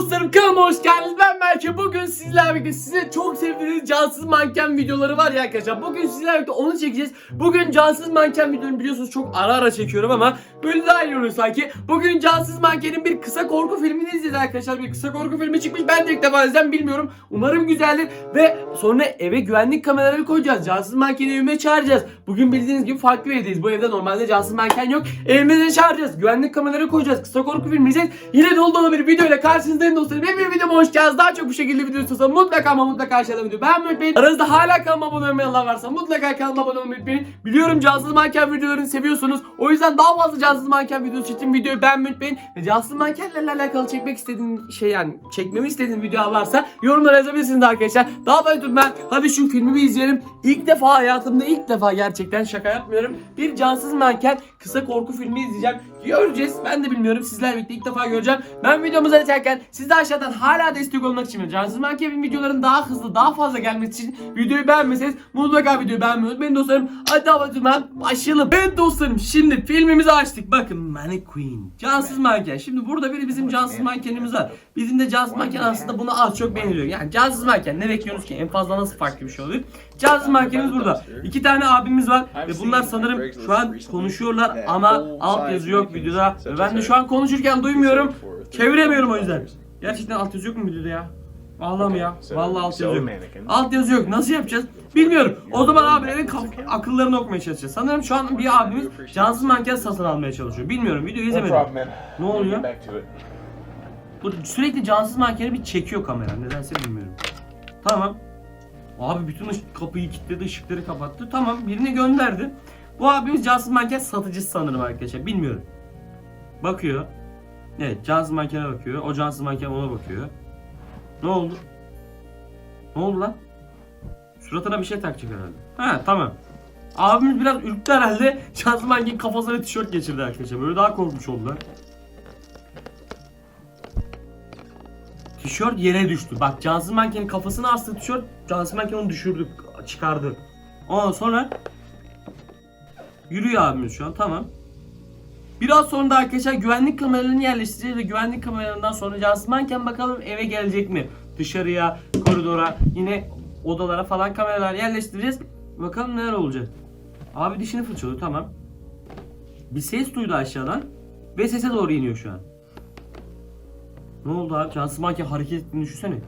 dostlarım kanalıma hoş geldiniz. Ben Berke. Bugün sizlerle birlikte size çok sevdiğiniz cansız manken videoları var ya arkadaşlar. Bugün sizlerle birlikte onu çekeceğiz. Bugün cansız manken videolarını biliyorsunuz çok ara ara çekiyorum ama böyle daha iyi oluyor sanki. Bugün cansız mankenin bir kısa korku filmini izleyeceğiz arkadaşlar. Bir kısa korku filmi çıkmış. Ben de ilk defa izleyeceğim bilmiyorum. Umarım güzeldir. Ve sonra eve güvenlik kameraları koyacağız. Cansız mankeni evime çağıracağız. Bugün bildiğiniz gibi farklı bir evdeyiz. Bu evde normalde cansız manken yok. Evimize çağıracağız. Güvenlik kameraları koyacağız. Kısa korku filmi izleyeceğiz. Yine dolu dolu bir video ile karşınızdayım dostlarım. Hep bir videoma hoş geldiniz. Daha çok bu şekilde video istiyorsanız mutlaka ama mutlaka aşağıda video beğenmeyi unutmayın. Aranızda hala kanalıma abone olmayanlar varsa mutlaka kanalıma abone olmayı unutmayın. Biliyorum cansız manken videolarını seviyorsunuz. O yüzden daha fazla cansız manken videosu için videoyu beğenmeyi unutmayın. Ve cansız mankenlerle alakalı çekmek istediğin şey yani çekmemi istediğiniz video varsa yorumlara yazabilirsiniz arkadaşlar. Daha fazla tutmayın. Hadi şu filmi bir izleyelim. İlk defa hayatımda ilk defa gerçekten şaka yapmıyorum. Bir cansız manken kısa korku filmi izleyeceğim. Göreceğiz. Ben de bilmiyorum. Sizlerle birlikte ilk defa göreceğim. Ben videomuzu açarken siz de aşağıdan hala destek olmak için cansız manken videoların daha hızlı daha fazla gelmesi için videoyu beğenmeseniz mutlaka videoyu beğenmeyi unutmayın dostlarım. Hadi fazla başlayalım. Evet dostlarım şimdi filmimizi açtık. Bakın Mannequin. Cansız manken. Şimdi burada bir bizim cansız mankenimiz var. Bizim de cansız manken aslında buna az çok benziyor. Yani cansız manken ne bekliyorsunuz ki? En fazla nasıl farklı bir şey oluyor? Cansız mankenimiz burada. İki tane abimiz var ve bunlar sanırım şu an konuşuyorlar ama alt yazı yok videoda. Ve ben de şu an konuşurken duymuyorum. Çeviremiyorum o yüzden. Gerçekten alt yazı yok mu videoda ya? Vallahi ya? Vallahi alt yazı yok. Alt yazı yok. Nasıl yapacağız? Bilmiyorum. O zaman abilerin akıllarını okumaya çalışacağız. Sanırım şu an bir abimiz cansız manken satın almaya çalışıyor. Bilmiyorum. Videoyu izlemedim. Ne oluyor? Bu sürekli cansız mankeni bir çekiyor kamera. Nedense bilmiyorum. Tamam. Abi bütün ışık, kapıyı kilitledi, ışıkları kapattı. Tamam, birini gönderdi. Bu abimiz cansız manken satıcısı sanırım arkadaşlar. Bilmiyorum. Bakıyor. Evet, cansız mankene bakıyor. O cansız manken ona bakıyor. Ne oldu? Ne oldu lan? Suratına bir şey takacak herhalde. Ha, tamam. Abimiz biraz ürktü herhalde. Cansız manken kafasına tişört geçirdi arkadaşlar. Böyle daha korkmuş oldular. Tişört yere düştü. Bak Cansız Manken'in kafasına astığı tişört Cansız Manken onu düşürdü, çıkardı. Ondan sonra yürüyor abimiz şu an tamam. Biraz sonra da arkadaşlar güvenlik kameralarını yerleştireceğiz ve güvenlik kameralarından sonra Cansız Manken bakalım eve gelecek mi? Dışarıya, koridora, yine odalara falan kameralar yerleştireceğiz. Bakalım neler olacak. Abi dişini fırçalıyor tamam. Bir ses duydu aşağıdan ve sese doğru iniyor şu an. Ne oldu abi? Cansız manken hareket ettiğini düşünsene.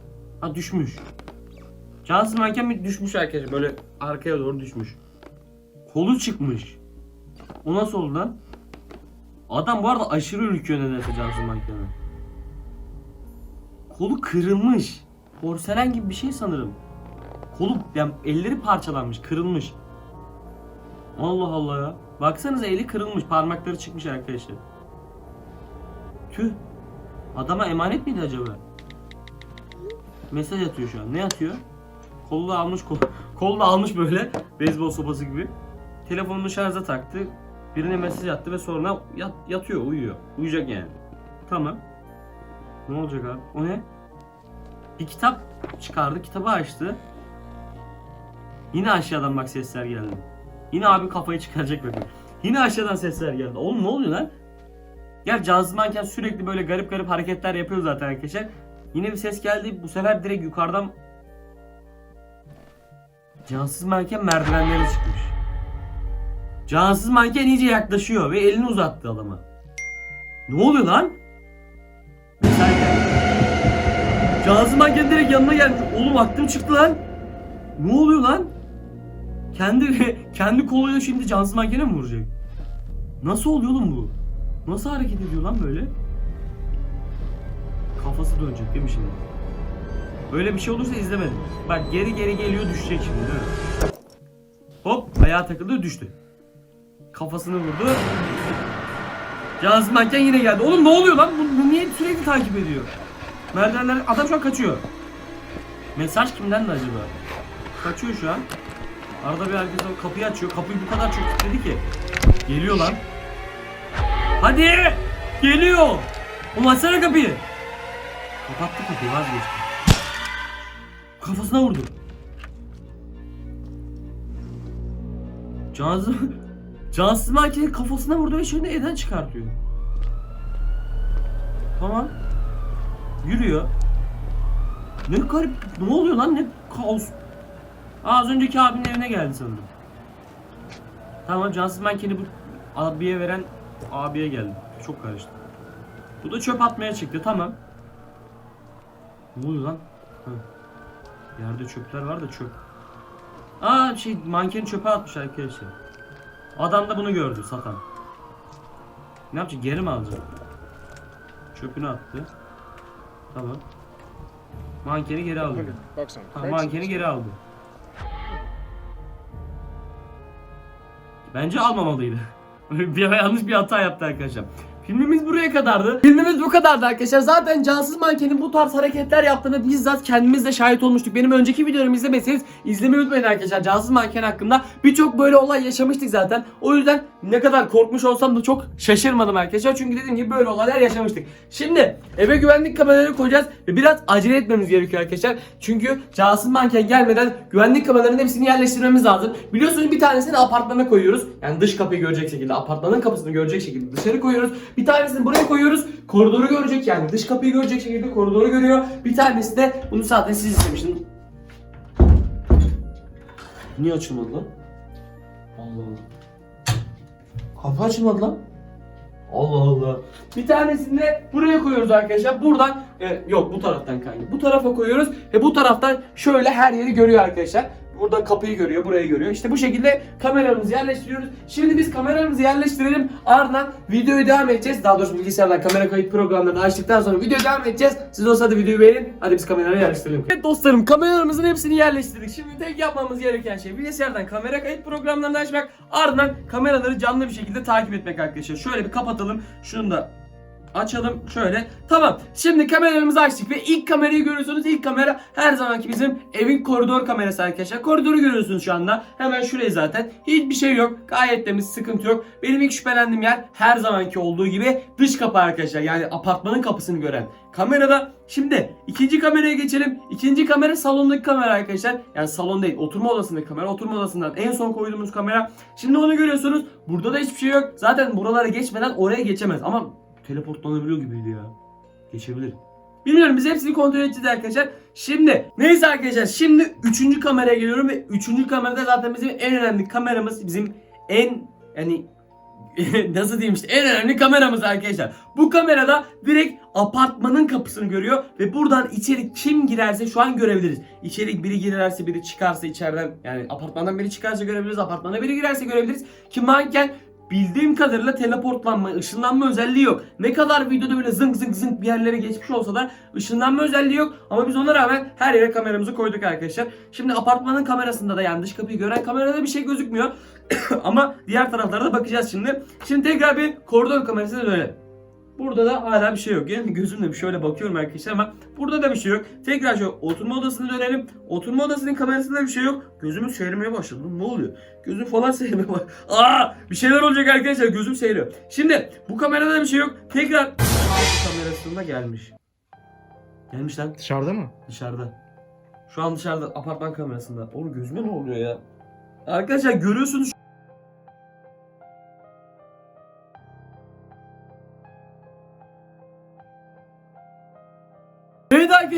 Ha düşmüş. Cansız manken bir düşmüş arkadaşlar. Böyle arkaya doğru düşmüş. Kolu çıkmış. O nasıl oldu lan? Adam bu arada aşırı ürküyor nedense cansız mankene. Kolu kırılmış. Porselen gibi bir şey sanırım. Kolu yani elleri parçalanmış, kırılmış. Allah Allah ya. Baksanıza eli kırılmış, parmakları çıkmış arkadaşlar. Tüh. Adama emanet miydi acaba? Mesaj atıyor şu an. Ne atıyor? Kolu da almış, kol, kolu da almış böyle beyzbol sopası gibi. Telefonunu şarja taktı. Birine mesaj attı ve sonra yat, yatıyor, uyuyor. Uyuyacak yani. Tamam. Ne olacak abi? O ne? Bir kitap çıkardı, kitabı açtı. Yine aşağıdan bak sesler geldi. Yine abi kafayı çıkaracak bakın. Yine aşağıdan sesler geldi. Oğlum ne oluyor lan? Ya cansız manken sürekli böyle garip garip hareketler yapıyor zaten arkadaşlar. Yine bir ses geldi. Bu sefer direkt yukarıdan Cansız manken merdivenlere çıkmış. Cansız manken iyice yaklaşıyor ve elini uzattı adama. Ne oluyor lan? Mesela Cansız manken direkt yanına gelmiş. Oğlum aklım çıktı lan. Ne oluyor lan? Kendi kendi koluyla şimdi cansız mankene mi vuracak? Nasıl oluyor oğlum bu? Nasıl hareket ediyor lan böyle? Kafası dönecek değil mi şimdi? Böyle bir şey olursa izlemedim. Bak geri geri geliyor düşecek şimdi değil mi? Hop ayağa takıldı düştü. Kafasını vurdu. Cansız manken yine geldi. Oğlum ne oluyor lan? Bu, bu niye sürekli takip ediyor? Merdivenler adam şu an kaçıyor. Mesaj kimden de acaba? Kaçıyor şu an. Arada bir herkes kapıyı açıyor. Kapıyı bu kadar çok kilitledi ki. Geliyor lan. Hadi! Geliyor! Oğlum açsana kapıyı. Kapattı kapıyı vazgeçti. Kafasına vurdu. Cansız... Cansız makinenin kafasına vurdu ve şöyle evden çıkartıyor. Tamam. Yürüyor. Ne garip. Ne oluyor lan? Ne kaos. Aa, az önceki abinin evine geldi sanırım. Tamam cansız mankeni bu abiye veren abiye geldi. Çok karıştı. Bu da çöp atmaya çıktı. Tamam. Ne oluyor lan? Ha. Yerde çöpler var da çöp. Aa şey mankeni çöpe atmış arkadaşlar. Adam da bunu gördü satan. Ne yapacak? Geri mi alacak? Çöpünü attı. Tamam. Mankeni geri aldı. Ha, mankeni geri aldı. Bence almamalıydı. bir yanlış bir hata yaptı arkadaşlar. Filmimiz buraya kadardı. Filmimiz bu kadardı arkadaşlar. Zaten cansız mankenin bu tarz hareketler yaptığını bizzat kendimiz de şahit olmuştuk. Benim önceki videolarımı izlemeseniz izlemeyi unutmayın arkadaşlar. Cansız manken hakkında birçok böyle olay yaşamıştık zaten. O yüzden ne kadar korkmuş olsam da çok şaşırmadım arkadaşlar. Çünkü dediğim gibi böyle olaylar yaşamıştık. Şimdi eve güvenlik kameraları koyacağız ve biraz acele etmemiz gerekiyor arkadaşlar. Çünkü cansız manken gelmeden güvenlik kameralarının hepsini yerleştirmemiz lazım. Biliyorsunuz bir tanesini apartmana koyuyoruz. Yani dış kapıyı görecek şekilde, apartmanın kapısını görecek şekilde dışarı koyuyoruz. Bir tanesini buraya koyuyoruz. Koridoru görecek yani dış kapıyı görecek şekilde koridoru görüyor. Bir tanesi de bunu zaten siz istemiştiniz. Niye açılmadı lan? Allah Allah. Kapı açılmadı lan. Allah Allah. Bir tanesini de buraya koyuyoruz arkadaşlar. Buradan e, yok bu taraftan kanka. Bu tarafa koyuyoruz ve bu taraftan şöyle her yeri görüyor arkadaşlar. Burada kapıyı görüyor, burayı görüyor. İşte bu şekilde kameramızı yerleştiriyoruz. Şimdi biz kameramızı yerleştirelim. Ardından videoyu devam edeceğiz. Daha doğrusu bilgisayardan kamera kayıt programlarını açtıktan sonra videoyu devam edeceğiz. Siz olsa da videoyu beğenin. Hadi biz kamerayı yerleştirelim. Evet dostlarım kameralarımızın hepsini yerleştirdik. Şimdi tek yapmamız gereken şey bilgisayardan kamera kayıt programlarını açmak. Ardından kameraları canlı bir şekilde takip etmek arkadaşlar. Şöyle bir kapatalım. Şunu da açalım şöyle. Tamam. Şimdi kameralarımızı açtık ve ilk kamerayı görüyorsunuz. İlk kamera her zamanki bizim evin koridor kamerası arkadaşlar. Koridoru görüyorsunuz şu anda. Hemen şuraya zaten. Hiçbir şey yok. Gayet temiz, sıkıntı yok. Benim ilk şüphelendiğim yer her zamanki olduğu gibi dış kapı arkadaşlar. Yani apartmanın kapısını gören kamerada. Şimdi ikinci kameraya geçelim. İkinci kamera salondaki kamera arkadaşlar. Yani salon değil, oturma odasındaki kamera. Oturma odasından en son koyduğumuz kamera. Şimdi onu görüyorsunuz. Burada da hiçbir şey yok. Zaten buralara geçmeden oraya geçemez. Ama teleportlanabiliyor gibiydi ya. Geçebilir. Bilmiyorum biz hepsini kontrol edeceğiz arkadaşlar. Şimdi neyse arkadaşlar şimdi üçüncü kameraya geliyorum ve üçüncü kamerada zaten bizim en önemli kameramız bizim en yani nasıl diyeyim işte en önemli kameramız arkadaşlar. Bu kamerada direkt apartmanın kapısını görüyor ve buradan içeri kim girerse şu an görebiliriz. İçeri biri girerse biri çıkarsa içeriden yani apartmandan biri çıkarsa görebiliriz. Apartmana biri girerse görebiliriz. Ki manken bildiğim kadarıyla teleportlanma, ışınlanma özelliği yok. Ne kadar videoda böyle zınk zınk zınk bir yerlere geçmiş olsa da ışınlanma özelliği yok. Ama biz ona rağmen her yere kameramızı koyduk arkadaşlar. Şimdi apartmanın kamerasında da yani dış kapıyı gören kamerada bir şey gözükmüyor. Ama diğer taraflara da bakacağız şimdi. Şimdi tekrar bir koridor kamerasına dönelim. Burada da hala bir şey yok. Yani gözümle bir şöyle bakıyorum arkadaşlar ama burada da bir şey yok. Tekrar şu oturma odasına dönelim. Oturma odasının kamerasında bir şey yok. Gözümüz seyirmeye başladı. Ne oluyor? Gözüm falan seyirmeye başladı. Aa, bir şeyler olacak arkadaşlar. Gözüm seyiriyor. Şimdi bu kamerada da bir şey yok. Tekrar kamerasında gelmiş. Gelmiş lan Dışarıda mı? dışarıda. Şu an dışarıda apartman kamerasında. Oğlum gözüme ne oluyor ya? Arkadaşlar görüyorsunuz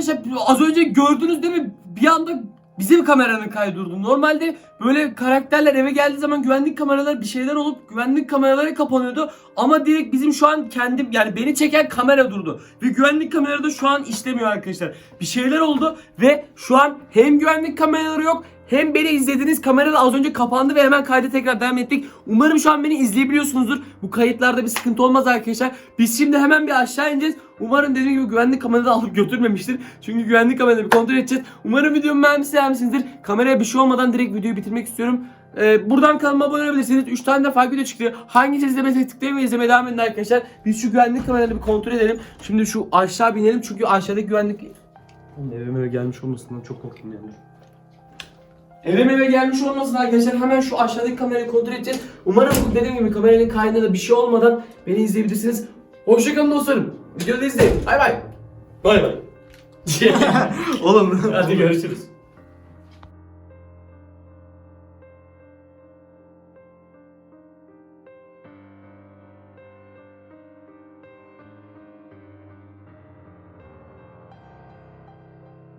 arkadaşlar az önce gördünüz değil mi? Bir anda bizim kameranın kaydurdu. Normalde böyle karakterler eve geldiği zaman güvenlik kameraları bir şeyler olup güvenlik kameraları kapanıyordu. Ama direkt bizim şu an kendim yani beni çeken kamera durdu. Ve güvenlik kameraları da şu an işlemiyor arkadaşlar. Bir şeyler oldu ve şu an hem güvenlik kameraları yok hem beni izlediğiniz kamera da az önce kapandı ve hemen kayda tekrar devam ettik. Umarım şu an beni izleyebiliyorsunuzdur. Bu kayıtlarda bir sıkıntı olmaz arkadaşlar. Biz şimdi hemen bir aşağı ineceğiz. Umarım dediğim gibi güvenlik kamerayı da alıp götürmemiştir. Çünkü güvenlik kamerayı bir kontrol edeceğiz. Umarım videomu beğenmişsiniz, beğenmişsinizdir. Kameraya bir şey olmadan direkt videoyu bitirmek istiyorum. Ee, buradan kanalıma abone olabilirsiniz. 3 tane de farklı video çıktı. Hangisi izlemesek tıklayın ve izlemeye devam edin arkadaşlar. Biz şu güvenlik kameraları bir kontrol edelim. Şimdi şu aşağı binelim çünkü aşağıdaki güvenlik... Oğlum evime gelmiş olmasından çok korktum yani. Evime eve gelmiş olmasın arkadaşlar. Hemen şu aşağıdaki kamerayı kontrol edeceğiz. Umarım dediğim gibi kameranın kaynağında da bir şey olmadan beni izleyebilirsiniz. Hoşçakalın dostlarım. Videoda izleyin. Bay bay. Bay bay. Oğlum. Hadi görüşürüz.